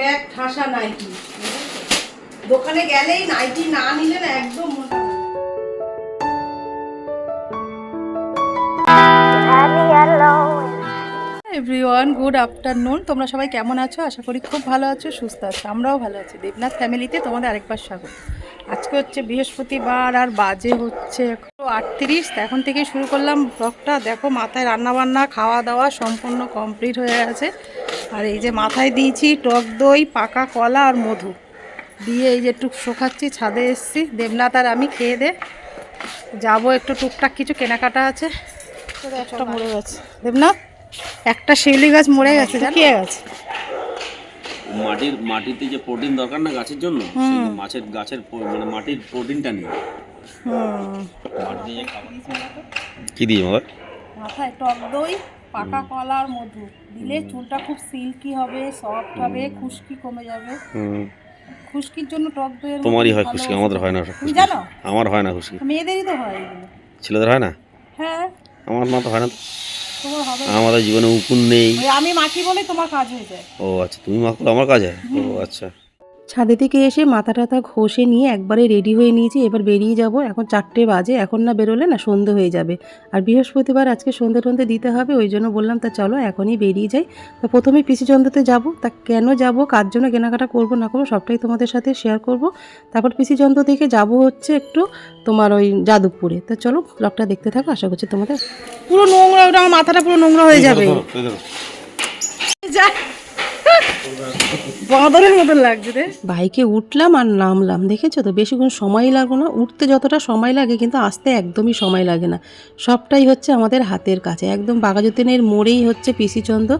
Bag ঠাসা nightie দোকানে গেলেই নাইটি না নিলে না একদম মোটা এভরিওয়ান গুড আফটারনুন তোমরা সবাই কেমন আছো? আশা করি খুব ভালো আছো সুস্থ আছো আমরাও ভালো আছি। দেবনাথ ফ্যামিলিতে তোমাদের আরেকবার স্বাগত। আজকে হচ্ছে বৃহস্পতিবার আর বাজে হচ্ছে একশো আটত্রিশ। এখন থেকে শুরু করলাম ব্লগটা দেখো মাথায় রান্না বান্না খাওয়া দাওয়া সম্পূর্ণ কমপ্লিট হয়ে গেছে। আর এই যে মাথায় দিয়েছি টক দই পাকা কলা আর মধু। দিয়ে এই যে একটু শোকাচ্ছি ছাদে এসেছি। দেবনাথ আর আমি খেয়ে দে যাব একটু টুকটাক কিছু কেনাকাটা আছে। একটা মরে গেছে। দেবনাথ একটা শিউলি গাছ মরে গেছে শুকিয়ে গেছে। মাটির মাটিতে যে প্রোটিন দরকার না গাছের জন্য মাছের গাছের মানে মাটির প্রোটিনটা নেই কি দিয়ে মাথায় টক দই পাকা কলার মধু। দিলে চুলটা খুব সিল্কি হবে সফট হবে খুশকি কমে যাবে। খুশকির জন্য টক দই তোমারই হয় খুশকি আমাদের হয় না তুমি জানো? আমার হয় না খুশকি। মেয়েদেরই তো হয় এগুলো। ছেলেদের হয় না? হ্যাঁ। আমার মা তো হয় না তোমার হবে আমাদের জীবনে উকুন নেই। আমি মাখি বলেই তোমার কাজ হয়ে যায়। ও আচ্ছা তুমি মা করলে আমার কাজ হয়? ও আচ্ছা। ছাদে থেকে এসে মাথা টাথা ঘষে নিয়ে একবারে রেডি হয়ে নিয়েছি এবার বেরিয়ে যাব। এখন চারটে বাজে এখন না বেরোলে না সন্ধে হয়ে যাবে। আর বৃহস্পতিবার আজকে সন্ধে টন্ধে দিতে হবে ওই জন্য বললাম তা চলো এখনই বেরিয়ে যাই। তো প্রথমেই পিসিচন্দ্রতে যাব তা কেন যাব কার জন্য কেনাকাটা করব না করব সবটাই তোমাদের সাথে শেয়ার করব। তারপর পিসিচন্দ্র থেকে যাব হচ্ছে একটু তোমার ওই যাদবপুরে। তো চলো ব্লগটা দেখতে থাকো আশা করছি তোমাদের পুরো নোংরা ওটা আমার মাথাটা পুরো নোংরা হয়ে যাবে। বাইকে উঠলাম আর নামলাম, দেখেছ তো? বেশিক্ষণ সময় লাগল না। উঠতে যতটা সময় লাগে, কিন্তু আসতে একদমই সময় লাগে না। সবটাই হচ্ছে আমাদের হাতের কাছে। একদম বাঘাযতীনের মোড়েই হচ্ছে পিসিচন্দ্র।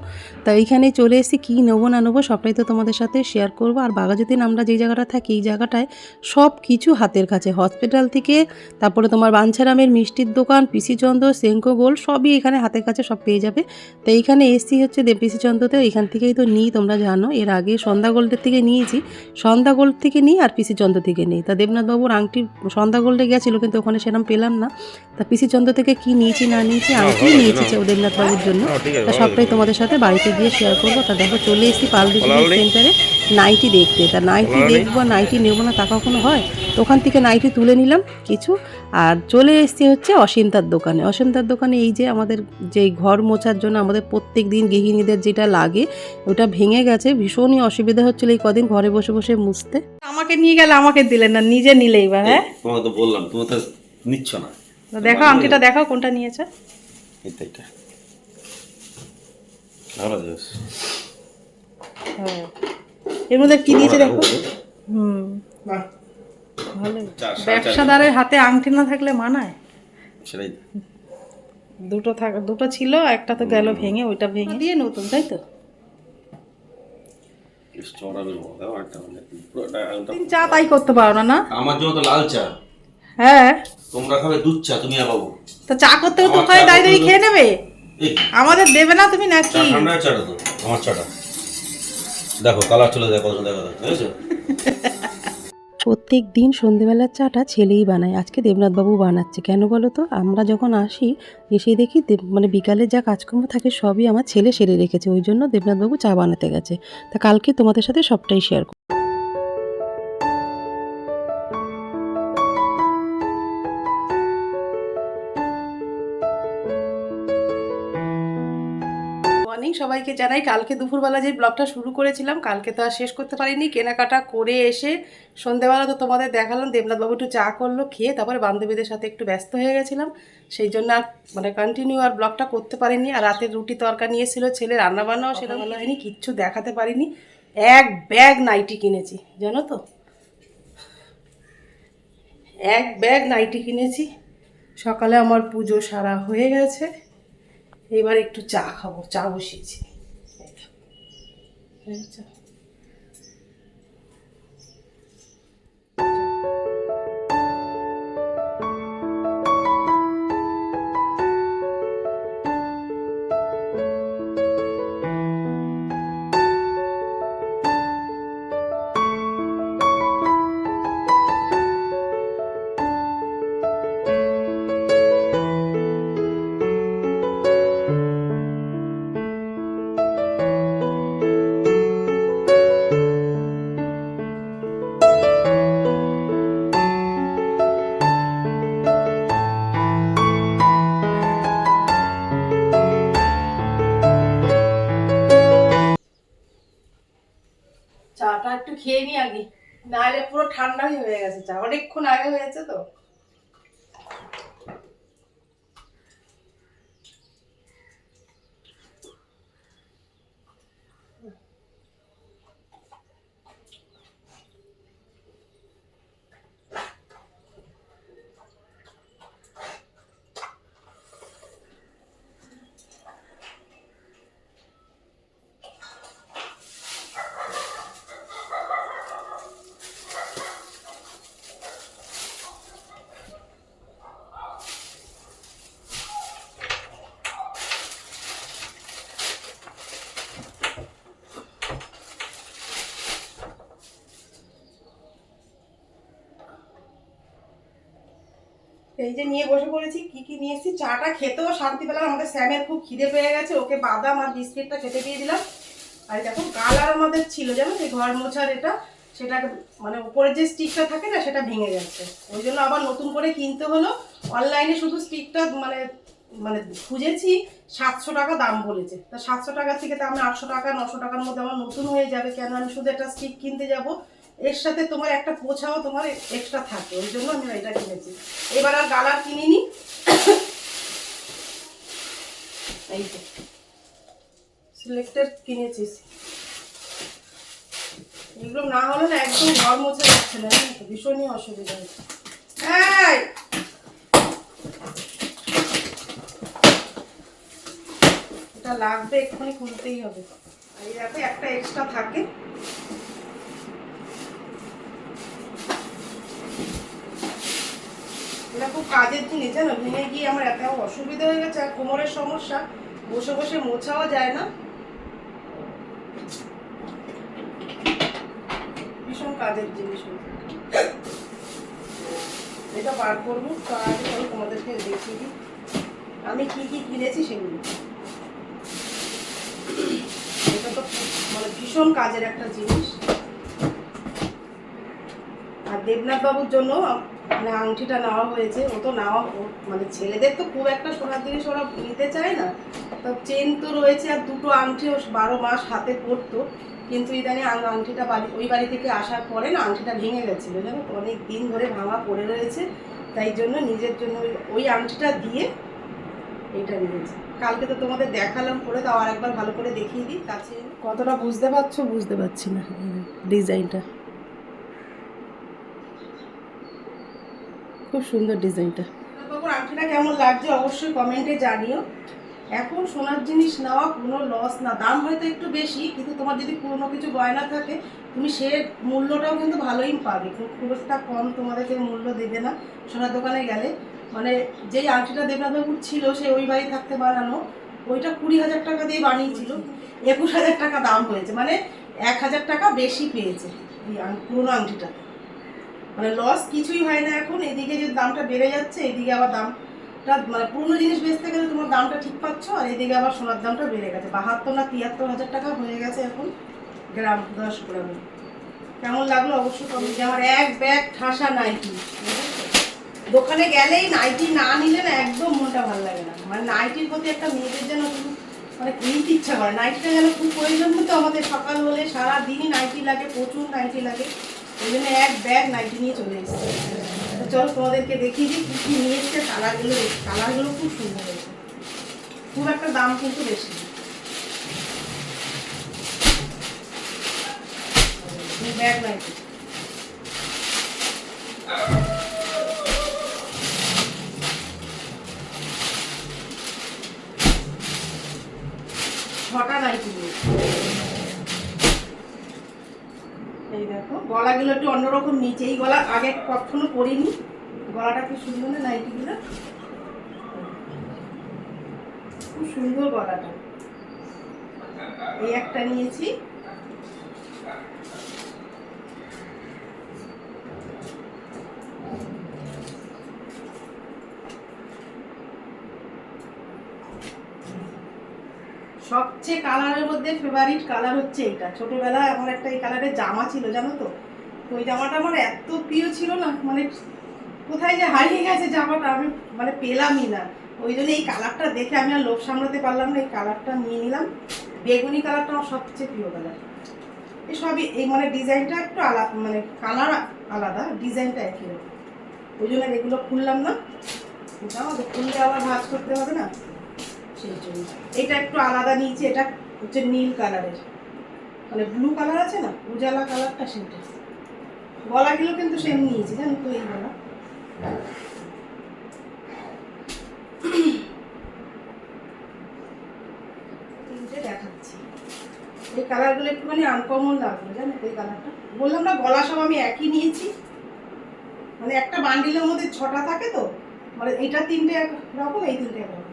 তা এইখানে চলে এসেছি কী নেব না নেব সবটাই তো তোমাদের সাথে শেয়ার করব। আর বাঘাযতীন, আমরা যেই জায়গাটা থাকি, এই জায়গাটায় সব কিছু হাতের কাছে। হসপিটাল থেকে, তারপরে তোমার বাঞ্ছারামের মিষ্টির দোকান, পিসিচন্দ্র সেঙ্কো গোল সবই এখানে হাতের কাছে সব পেয়ে যাবে। তো এইখানে এসছি হচ্ছে দেব পিসিচন্দ্রতে এখান থেকেই তো নিই, তোমরা জানো। এর আগে সন্ধ্যা গোল্ডের থেকে নিয়েছি। সন্ধ্যা গোল্ড থেকে নিই আর পিসি চন্দ্র থেকে নিই। তা দেবনাথবাবুর আংটি সন্ধ্যা গোল্ডে গেছিল কিন্তু ওখানে সেরকম পেলাম না। তা পিসি চন্দ্র থেকে কি নিয়েছি না নিয়েছি আংটি নিয়েছি দেবনাথবাবুর জন্য। তা সবটাই তোমাদের সাথে বাড়িতে গিয়ে শেয়ার করব। তা দেখো চলে এসেছি পালডিজি সেন্টারে নাইটি দেখতে। তা নাইটি দেখব নাইটি নেব না তা কখনো হয়? তো ওখান থেকে নাইটি তুলে নিলাম কিছু। আর চলে এসেছি হচ্ছে অসিন্তার দোকানে। অসিন্তার দোকানে এই যে আমাদের যে ঘর মোছার জন্য আমাদের প্রত্যেক দিন গৃহিণীদের যেটা লাগে ওটা ভেঙে গেছে। ভীষণই অসুবিধা হচ্ছিল এই কদিন ঘরে বসে বসে মুছতে। আমাকে নিয়ে গেলে আমাকে দিলেন না নিজে নিলে এবার হ্যাঁ? তোমাকে তো বললাম তুমি তো নিচ্ছ না। তো দেখো আংটিটা দেখাও কোনটা নিয়েছে? এটা এটা ভালো হ্যাঁ। এর মধ্যে কি দিয়েছে দেখো? হুম। ভালো। ব্যবসাদারের হাতে আংটি না থাকলে মানায়? সেটাই। দুটো থাক দুটো ছিল একটা তো গেল ভেঙে ওইটা ভেঙে। দিয়ে নতুন তাই তো? মানে চা তাই করতে পারো না না? আমার জন্য তো লাল চা। হ্যাঁ। তোমরা খাবে দুধ চা তুমি তো চা করতে খেয়ে নেবে? আমাদের দেবে না তুমি নাকি? ঠান্ডা চাটা তো আমার চাটা। দেখো কালার চলে যায়, কত দেখো বুঝেছ? প্রত্যেক দিন সন্ধেবেলার চাটা ছেলেই বানায়, আজকে দেবনাথ বাবু বানাচ্ছে। কেন বলো তো? আমরা যখন আসি, এসে দেখি মানে বিকালে যা কাজকর্ম থাকে, সবই আমার ছেলে সেরে রেখেছে, ওই জন্য দেবনাথবাবু চা বানাতে গেছে। তা কালকে তোমাদের সাথে সবটাই শেয়ার করব। সবাইকে জানাই কালকে দুপুরবেলা যে ব্লগটা শুরু করেছিলাম কালকে তো আর শেষ করতে পারিনি। কেনাকাটা করে এসে সন্ধেবেলা তো তোমাদের দেখালাম দেবনাথবাবু একটু চা করল খেয়ে তারপরে বান্ধবীদের সাথে একটু ব্যস্ত হয়ে গেছিলাম। সেই জন্য আর মানে কন্টিনিউ আর ব্লগটা করতে পারিনি। আর রাতের রুটি তরকা নিয়েছিল ছেলে রান্নাবান্নাও সেটা ভালো হয়নি কিচ্ছু দেখাতে পারিনি। এক ব্যাগ নাইটি কিনেছি জানো তো? এক ব্যাগ নাইটি কিনেছি। সকালে আমার পুজো সারা হয়ে গেছে। এবার একটু চা খাব চা বসিয়েছি। এই হয়ে গেছে চা অনেকক্ষণ আগে হয়েছে তো। এই যে নিয়ে বসে পড়েছি, কি কি নিয়ে এসেছি? চাটা খেতেও শান্তি পেলাম আমাদের স্যামের খুব খিদে পেয়ে গেছে, ওকে বাদাম আর বিস্কিটটা খেতে দিয়ে দিলাম। আর দেখো কালার আমাদের ছিল, জানো সেই ঘর মোছার এটা? সেটা মানে উপরের যে স্টিকটা থাকে না, সেটা ভেঙে যাচ্ছে ওই জন্য আবার নতুন করে কিনতে হলো। অনলাইনে শুধু স্টিকটা মানে মানে খুঁজেছি, সাতশো টাকা দাম বলেছে। তা সাতশো টাকা থেকে তো আমি আটশো টাকা, নশো টাকার মধ্যে আমার নতুন হয়ে যাবে। কেন আমি শুধু একটা স্টিক কিনতে যাব? এর সাথে তোমার একটা পোছাও তোমার এক্সট্রা থাকে ওই জন্য আমি এটা কিনেছি। এবার আর গালার কিনিনি। এই তো সিলেক্টেড কিনেছিস। এগুলো না হলে না একদম ঘর মোছা যাচ্ছে না ভীষণই অসুবিধা হচ্ছে। এই! এটা লাগবে, এক্ষুনি খুলতেই হবে। এই দেখো, একটা এক্সট্রা থাকে। খুব কাজের জিনিস, জানো? ভেঙে গিয়ে আমার এত অসুবিধা হয়ে গেছে, আর কোমরের সমস্যা। বসে বসে মোছাও যায় না। ভীষণ কাজের জিনিস এটা বার করব তার তোমাদেরকে দেখিয়ে দিই। আমি কি কি কিনেছি সেগুলো। এটা তো মানে ভীষণ কাজের একটা জিনিস। আর দেবনাথ বাবুর জন্য মানে আংটিটা নেওয়া হয়েছে, ও তো নেওয়া মানে ছেলেদের তো খুব একটা সোনার জিনিস ওরা নিতে চায় না। তো চেন তো রয়েছে আর দুটো আংটি ও বারো মাস হাতে পরতো। কিন্তু ইদানি আংটিটা বাড়ি, ওই বাড়ি থেকে আসার পরে না আংটিটা ভেঙে গেছিল। জানো অনেক দিন ধরে ভাঙা পড়ে রয়েছে। তাই জন্য নিজের জন্য ওই- আংটিটা দিয়ে এটা নিয়েছি। কালকে তো তোমাদের দেখালাম পরে তাও আরেকবার ভালো করে দেখিয়ে দিই। কাছে কতটা বুঝতে পারছ, বুঝতে পারছি না। ডিজাইনটা। খুব সুন্দর ডিজাইনটা। বাবুর আংটিটা কেমন লাগছে অবশ্যই কমেন্টে জানিও। এখন সোনার জিনিস নেওয়া কোনো লস না। দাম হয়তো একটু বেশি, কিন্তু তোমার যদি পুরনো কিছু গয়না থাকে, তুমি সে মূল্যটাও কিন্তু ভালোই পাবে। খুব একটা কম তোমাদেরকে মূল্য দেবে না সোনার দোকানে গেলে। মানে যেই আংটিটা দেবনাথবাবুর ছিল, সে ওই বাড়ি থাকতে বানানো, ওইটা কুড়ি হাজার টাকা দিয়ে বানিয়েছিল। একুশ হাজার টাকা দাম হয়েছে। মানে এক হাজার টাকা বেশি পেয়েছে পুরোনো আংটিটা। মানে লস কিছুই হয় না এখন। এদিকে যে দামটা বেড়ে যাচ্ছে, এদিকে আবার দামটা মানে পুরনো জিনিস বেচতে গেলে তোমার দামটা ঠিক পাচ্ছ, আর এদিকে আবার সোনার দামটা বেড়ে গেছে। বাহাত্তর না তিয়াত্তর হাজার টাকা হয়ে গেছে এখন গ্রাম দশ গ্রামে। কেমন লাগল অবশ্যই কমেন্ট আমার এক ব্যাগ ঠাসা নাইটি দোকানে গেলেই নাইটি না নিলে না একদম মনটা ভালো লাগে না। মানে নাইটির প্রতি একটা মেয়েদের যেন মানে কিনতে ইচ্ছা করে। নাইটিটা যেন খুব প্রয়োজন তো আমাদের সকাল হলে সারা দিনই নাইটি লাগে, প্রচুর নাইটি লাগে। ওই জন্য এক ব্যাগ নাইটি নিয়ে চলে এসেছি। তো চলো তোমাদেরকে দেখিয়ে দিই কী কী নিয়ে এসছে কালারগুলো কালারগুলো খুব সুন্দর হয়েছে। খুব একটা দাম কিন্তু বেশি ব্যাগ নাইটি ছটা নাইটি নিয়েছি এই দেখো, গলাগুলো একটু অন্যরকম নিচে। এই গলা আগে কখনো করিনি গলাটা কি সুন্দর না নাইটিগুলো? খুব সুন্দর গলাটা। এই একটা নিয়েছি। সবচেয়ে কালারের মধ্যে ফেভারিট কালার হচ্ছে এইটা ছোটবেলায় আমার একটা এই কালারের জামা ছিল, জানো তো? তো ওই জামাটা আমার এত প্রিয় ছিল না মানে কোথায় যে হারিয়ে গেছে জামাটা আমি মানে পেলামই না। ওই জন্য এই কালারটা দেখে আমি আর লোভ সামলাতে পারলাম না, এই কালারটা নিয়ে নিলাম। বেগুনি কালারটা আমার সবচেয়ে প্রিয় কালার এই সবই, এই মানে ডিজাইনটা একটু আলাদা মানে কালার আলাদা, ডিজাইনটা একই রকম। ওই জন্য এগুলো খুললাম না। জানো তো খুললে আবার ভাজ করতে হবে না? এটা একটু আলাদা নিয়েছি, এটা হচ্ছে নীল কালারের। মানে ব্লু কালার আছে না, উজালা কালারটা সেটা। গলাগুলো কিন্তু সেম নিয়েছি, জানো তো এই গলা। দেখাচ্ছি। এই কালারগুলো একটুখানি আনকমন লাগল, জানো এই কালারটা। বললাম না, গলা সব আমি একই নিয়েছি। মানে একটা বান্ডিলের মধ্যে ছটা থাকে তো মানে এইটা তিনটে এক রকম, এই তিনটে এক রকম।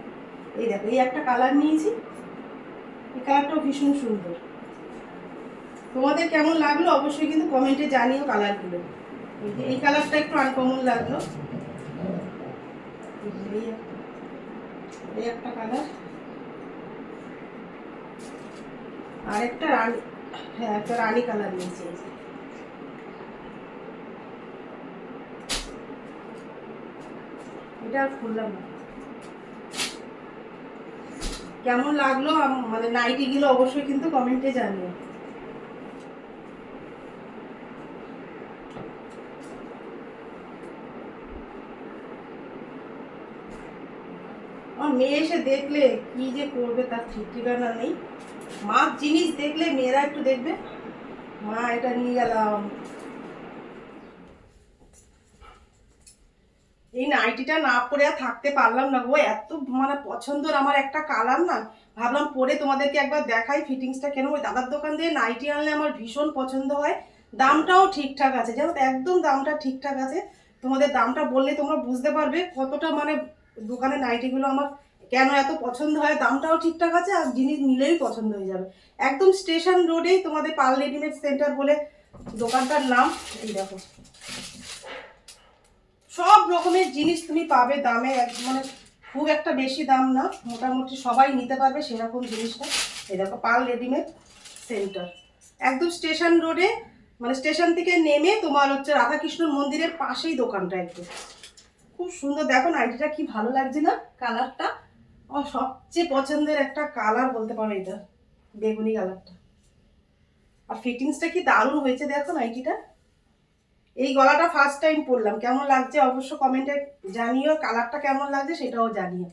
এই দেখো, এই একটা কালার নিয়েছি। এই কালারটাও ভীষণ সুন্দর। তোমাদের কেমন লাগল অবশ্যই কিন্তু কমেন্টে জানিও কালারগুলো এই কালারটা একটু আনকমন লাগল। এই একটা- কালার আর একটা রানী হ্যাঁ একটা রানী কালার নিয়েছি এটা আর খুললাম না। কেমন লাগল? মানে নাইটি গুলো অবশ্যই কিন্তু কমেন্টে জানিও। আমার মেয়ে এসে দেখলে কি যে করবে তার ঠিক ঠিকানা নেই। মার জিনিস দেখলে মেয়েরা একটু দেখবে। মা এটা নিয়ে গেলাম। এই নাইটিটা না পরে আর থাকতে পারলাম না গো। এত মানে পছন্দের আমার একটা কালার না। ভাবলাম পরে তোমাদেরকে একবার দেখাই ফিটিংসটা কেন ওই দাদার দোকান দিয়ে নাইটি আনলে আমার ভীষণ পছন্দ হয়। দামটাও ঠিকঠাক আছে। তো একদম দামটা ঠিকঠাক আছে, তোমাদের দামটা বললে তোমরা বুঝতে পারবে কতটা মানে দোকানের নাইটিগুলো আমার কেন এত পছন্দ হয়। দামটাও ঠিকঠাক আছে আর জিনিস নিলেই পছন্দ হয়ে যাবে। একদম স্টেশন রোডেই তোমাদের পাল রেডিমেড সেন্টার বলে দোকানটার নাম। এই দেখো। সব রকমের জিনিস তুমি পাবে দামে, এক- মানে খুব একটা বেশি দাম না, মোটামুটি সবাই নিতে পারবে সেরকম জিনিসটা। এই দেখো, পাল রেডিমেড সেন্টার। একদম স্টেশন রোডে মানে স্টেশন থেকে নেমে তোমার হচ্ছে রাধাকৃষ্ণ মন্দিরের পাশেই দোকানটা একদম। খুব সুন্দর, দেখো নাইটিটা কি ভালো লাগছে না, কালারটা? আমার সবচেয়ে পছন্দের একটা কালার বলতে পারো এটা, বেগুনি কালারটা। আর ফিটিংসটা কি দারুণ হয়েছে, দেখো নাইটিটা এই গলাটা ফার্স্ট টাইম পরলাম। কেমন লাগছে অবশ্য কমেন্টে জানিও কালারটা কেমন লাগছে সেটাও জানিও।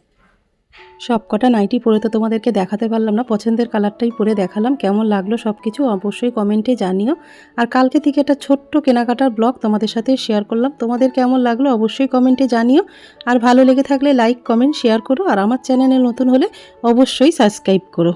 সব কটা নাইটি পরে তো তোমাদেরকে দেখাতে পারলাম না, পছন্দের কালারটাই পরে দেখালাম, কেমন লাগল সব কিছু অবশ্যই কমেন্টে জানিও। আর কালকে থেকে একটা ছোট্ট কেনাকাটার ব্লগ তোমাদের সাথে শেয়ার করলাম, তোমাদের কেমন লাগল অবশ্যই কমেন্টে জানিও। আর ভালো লেগে থাকলে লাইক কমেন্ট শেয়ার করো, আর আমার চ্যানেলে নতুন হলে অবশ্যই সাবস্ক্রাইব করো।